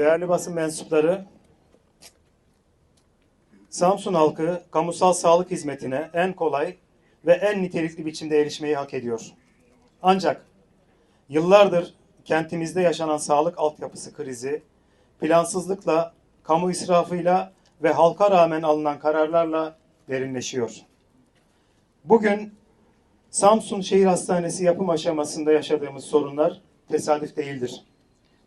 Değerli basın mensupları, Samsun halkı kamusal sağlık hizmetine en kolay ve en nitelikli biçimde erişmeyi hak ediyor. Ancak yıllardır kentimizde yaşanan sağlık altyapısı krizi, plansızlıkla, kamu israfıyla ve halka rağmen alınan kararlarla derinleşiyor. Bugün Samsun Şehir Hastanesi yapım aşamasında yaşadığımız sorunlar tesadüf değildir.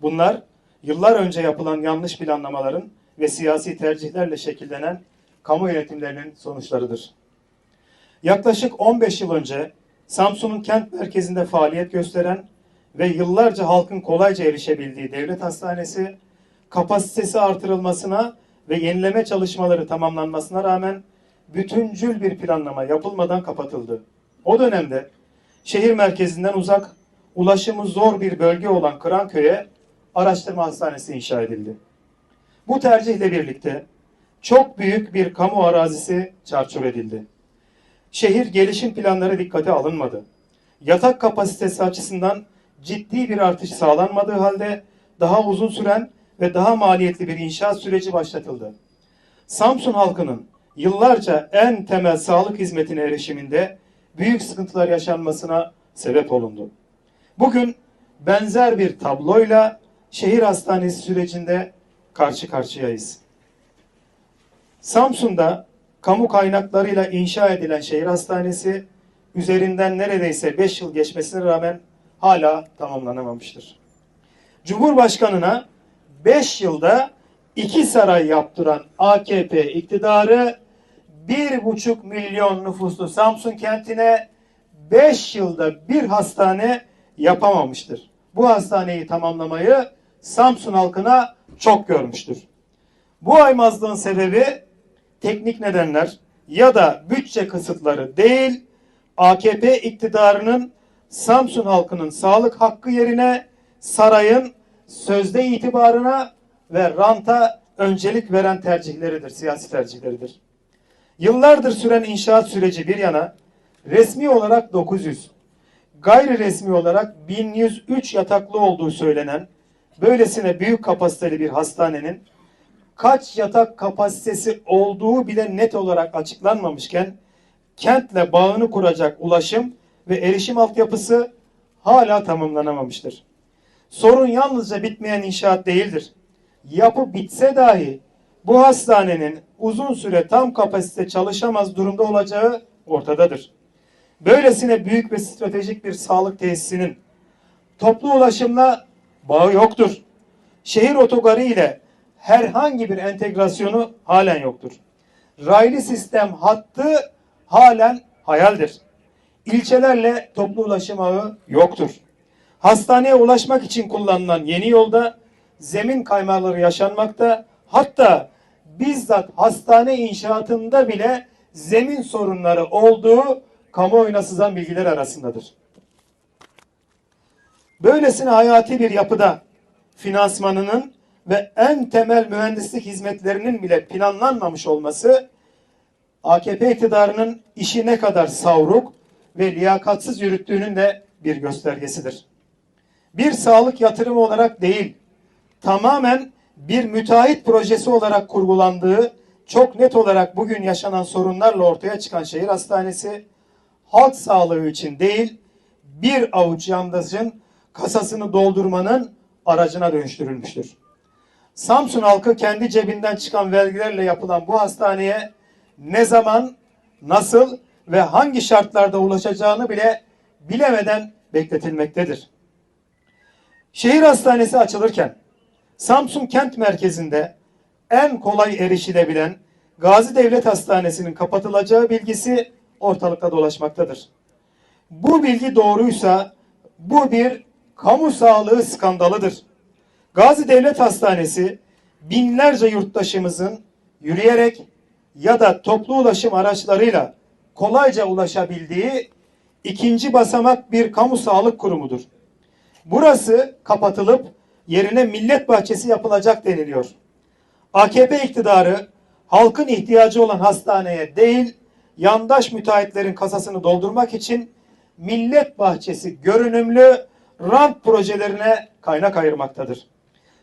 Bunlar yıllar önce yapılan yanlış planlamaların ve siyasi tercihlerle şekillenen kamu yönetimlerinin sonuçlarıdır. Yaklaşık 15 yıl önce Samsun'un kent merkezinde faaliyet gösteren ve yıllarca halkın kolayca erişebildiği devlet hastanesi kapasitesi artırılmasına ve yenileme çalışmaları tamamlanmasına rağmen bütüncül bir planlama yapılmadan kapatıldı. O dönemde şehir merkezinden uzak, ulaşımı zor bir bölge olan Kıranköy'e araştırma hastanesi inşa edildi. Bu tercihle birlikte çok büyük bir kamu arazisi çarçur edildi. Şehir gelişim planları dikkate alınmadı. Yatak kapasitesi açısından ciddi bir artış sağlanmadığı halde daha uzun süren ve daha maliyetli bir inşaat süreci başlatıldı. Samsun halkının yıllarca en temel sağlık hizmetine erişiminde büyük sıkıntılar yaşanmasına sebep olundu. Bugün benzer bir tabloyla şehir hastanesi sürecinde karşı karşıyayız. Samsun'da kamu kaynaklarıyla inşa edilen şehir hastanesi üzerinden neredeyse 5 yıl geçmesine rağmen hala tamamlanamamıştır. Cumhurbaşkanına 5 yılda iki saray yaptıran AKP iktidarı 1,5 milyon nüfuslu Samsun kentine 5 yılda bir hastane yapamamıştır. Bu hastaneyi tamamlamayı Samsun halkına çok görmüştür. Bu aymazlığın sebebi teknik nedenler ya da bütçe kısıtları değil, AKP iktidarının Samsun halkının sağlık hakkı yerine sarayın sözde itibarına ve ranta öncelik veren tercihleridir, siyasi tercihleridir. Yıllardır süren inşaat süreci bir yana resmi olarak 900, gayri resmi olarak 1103 yataklı olduğu söylenen böylesine büyük kapasiteli bir hastanenin kaç yatak kapasitesi olduğu bile net olarak açıklanmamışken kentle bağını kuracak ulaşım ve erişim altyapısı hala tamamlanamamıştır. Sorun yalnızca bitmeyen inşaat değildir. Yapı bitse dahi bu hastanenin uzun süre tam kapasite çalışamaz durumda olacağı ortadadır. Böylesine büyük ve stratejik bir sağlık tesisinin toplu ulaşımla bağı yoktur. Şehir otogarı ile herhangi bir entegrasyonu halen yoktur. Raylı sistem hattı halen hayaldir. İlçelerle toplu ulaşım ağı yoktur. Hastaneye ulaşmak için kullanılan yeni yolda zemin kaymaları yaşanmakta. Hatta bizzat hastane inşaatında bile zemin sorunları olduğu kamuoyuna sızan bilgiler arasındadır. Böylesine hayati bir yapıda finansmanının ve en temel mühendislik hizmetlerinin bile planlanmamış olması AKP iktidarının işi ne kadar savruk ve liyakatsız yürüttüğünün de bir göstergesidir. Bir sağlık yatırımı olarak değil, tamamen bir müteahhit projesi olarak kurgulandığı çok net olarak bugün yaşanan sorunlarla ortaya çıkan şehir hastanesi halk sağlığı için değil, bir avuç yandızın kasasını doldurmanın aracına dönüştürülmüştür. Samsun halkı kendi cebinden çıkan vergilerle yapılan bu hastaneye ne zaman, nasıl ve hangi şartlarda ulaşacağını bile bilemeden bekletilmektedir. Şehir hastanesi açılırken Samsun kent merkezinde en kolay erişilebilen Gazi Devlet Hastanesi'nin kapatılacağı bilgisi ortalıkta dolaşmaktadır. Bu bilgi doğruysa bu bir kamu sağlığı skandalıdır. Gazi Devlet Hastanesi binlerce yurttaşımızın yürüyerek ya da toplu ulaşım araçlarıyla kolayca ulaşabildiği ikinci basamak bir kamu sağlık kurumudur. Burası kapatılıp yerine millet bahçesi yapılacak deniliyor. AKP iktidarı halkın ihtiyacı olan hastaneye değil, yandaş müteahhitlerin kasasını doldurmak için millet bahçesi görünümlü rant projelerine kaynak ayırmaktadır.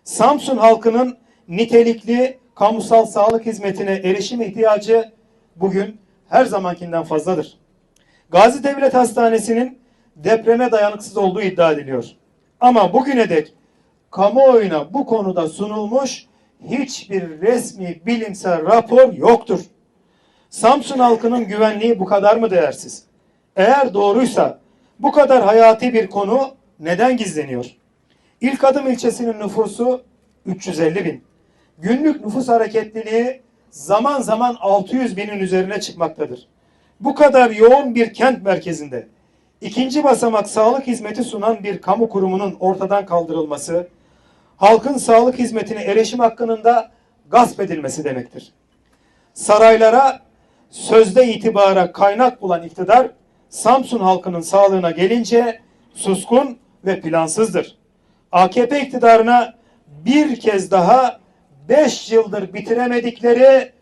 Samsun halkının nitelikli kamusal sağlık hizmetine erişim ihtiyacı bugün her zamankinden fazladır. Gazi Devlet Hastanesi'nin depreme dayanıksız olduğu iddia ediliyor. Ama bugüne dek kamuoyuna bu konuda sunulmuş hiçbir resmi bilimsel rapor yoktur. Samsun halkının güvenliği bu kadar mı değersiz? Eğer doğruysa bu kadar hayati bir konu neden gizleniyor? İlk adım ilçesinin nüfusu 350 bin. Günlük nüfus hareketliliği zaman zaman 600 binin üzerine çıkmaktadır. Bu kadar yoğun bir kent merkezinde ikinci basamak sağlık hizmeti sunan bir kamu kurumunun ortadan kaldırılması, halkın sağlık hizmetine erişim hakkının da gasp edilmesi demektir. Saraylara sözde itibara kaynak bulan iktidar Samsun halkının sağlığına gelince suskun ve plansızdır. AKP iktidarına bir kez daha 5 yıldır bitiremedikleri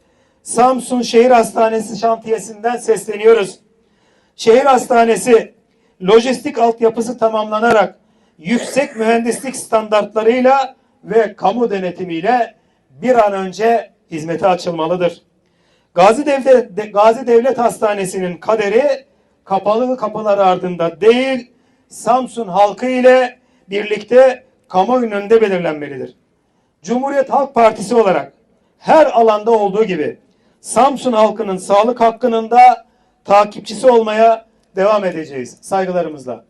Samsun Şehir Hastanesi şantiyesinden sesleniyoruz. Şehir hastanesi lojistik altyapısı tamamlanarak yüksek mühendislik standartlarıyla ve kamu denetimiyle bir an önce hizmete açılmalıdır. Gazi Devlet, De- Gazi Devlet Hastanesi'nin kaderi kapalı kapılar ardında değil, Samsun halkı ile birlikte kamuoyunun önünde belirlenmelidir. Cumhuriyet Halk Partisi olarak her alanda olduğu gibi Samsun halkının sağlık hakkının da takipçisi olmaya devam edeceğiz. Saygılarımızla.